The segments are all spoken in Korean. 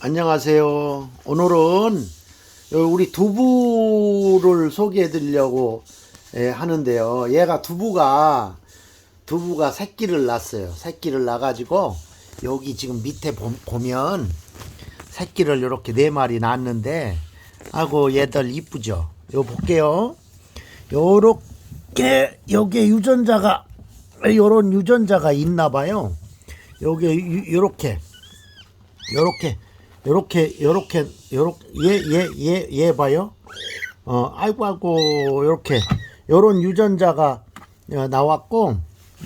안녕하세요. 오늘은 우리 두부를 소개해 드리려고 예, 하는데요. 얘가 두부가 두부가 새끼를 낳았어요. 새끼를 낳아가지고 여기 지금 밑에 보, 보면 새끼를 이렇게 네 마리 낳았는데 하고 얘들 이쁘죠. 요 볼게요. 요렇게 여기에 유전자가 요런 유전자가 있나 봐요. 여기 요렇게 요렇게 요렇게 요렇게 요렇게 얘 얘 얘 얘 봐요. 어 아이고 아이고 요렇게 요런 유전자가 어, 나왔고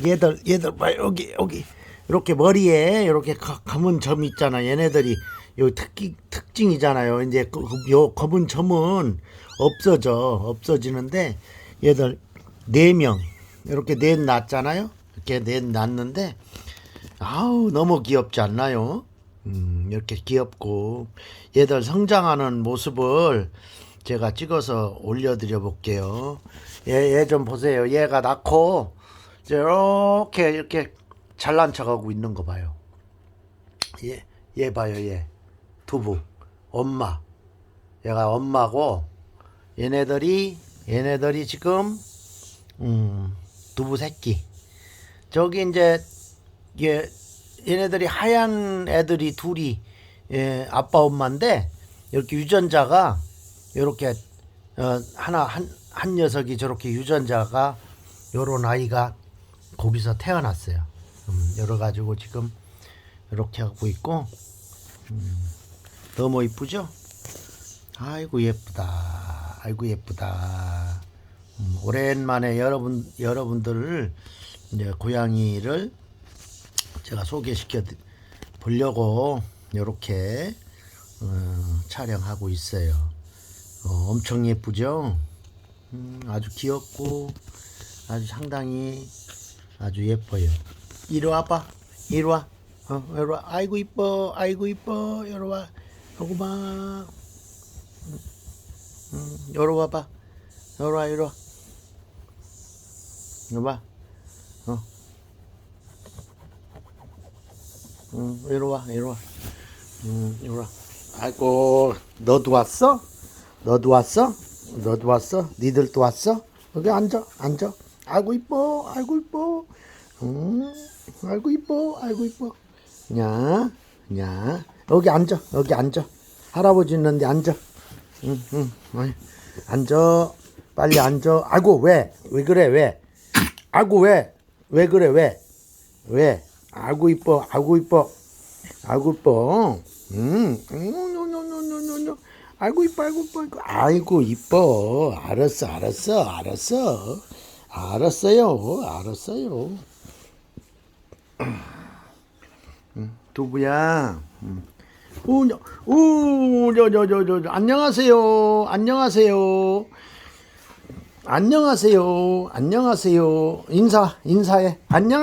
얘들 얘들 봐 여기 여기 이렇게 머리에 이렇게 가- 검은 점 있잖아. 얘네들이 요 특기 특징이잖아요. 이제 그, 그- 요 검은 점은 없어져 없어지는데 얘들 네 명 이렇게 넷 낳았잖아요. 이렇게 넷 낳았는데 아우 너무 귀엽지 않나요? 음, 이렇게 귀엽고 얘들 성장하는 모습을 제가 찍어서 올려드려 볼게요. 얘 얘 좀 보세요. 얘가 낳고 이렇게 이렇게 잘난 척하고 있는 거 봐요. 얘, 얘 봐요, 얘. 두부. 엄마. 얘가 엄마고 얘네들이 얘네들이 지금 음, 두부 새끼. 저기 이제 얘 얘네들이 하얀 애들이 둘이 예, 아빠 엄마인데 이렇게 유전자가 이렇게 어, 하나 한, 한 녀석이 저렇게 유전자가 요런 아이가 거기서 태어났어요. 음, 열어 가지고 지금 이렇게 하고 있고 음, 너무 이쁘죠? 아이고 예쁘다. 아이고 예쁘다. 음, 오랜만에 여러분 여러분들을 이제 고양이를 제가 소개시켜 드- 보려고 이렇게 어, 촬영하고 있어요. 어, 엄청 예쁘죠? 음, 아주 귀엽고 아주 상당히 아주 예뻐요. 이리 와봐. 이리 와. 어, 이리 와. 아이고 이뻐. 아이고 이뻐. 이리 와. 여기 봐. 음, 이리 와봐. 이리 와. 이리 와. 이리 와. 어. 응, 이리 와, 이리 와. 응, 이리 와. 아이고, 너도 왔어? 너도 왔어? 너도 왔어? 니들도 왔어? 여기 앉아, 앉아. 아이고 이뻐, 아이고 이뻐. 응, 아이고 이뻐, 아이고 이뻐. 냐, 냐. 여기 앉아, 여기 앉아. 할아버지 있는데 앉아. 응, 응, 앉아. 빨리 앉아. 아이고 왜? 왜 그래 왜? 아이고 왜? 왜 그래 왜? 왜? 아구 이뻐, 아구 이뻐, 아구 이뻐. 음, 노노노노노노. 아이고 이뻐, 아이고 이뻐, 아이고, 이뻐. 알았어, 알았어, 알았어, 알았어요, 알았어요. 음, 두부야. 음. 오, 저, 오, 저, 저, 저, 저, 저, 안녕하세요, 안녕하세요. 안녕하세요, 안녕하세요. 인사, 인사해. 안녕하세요.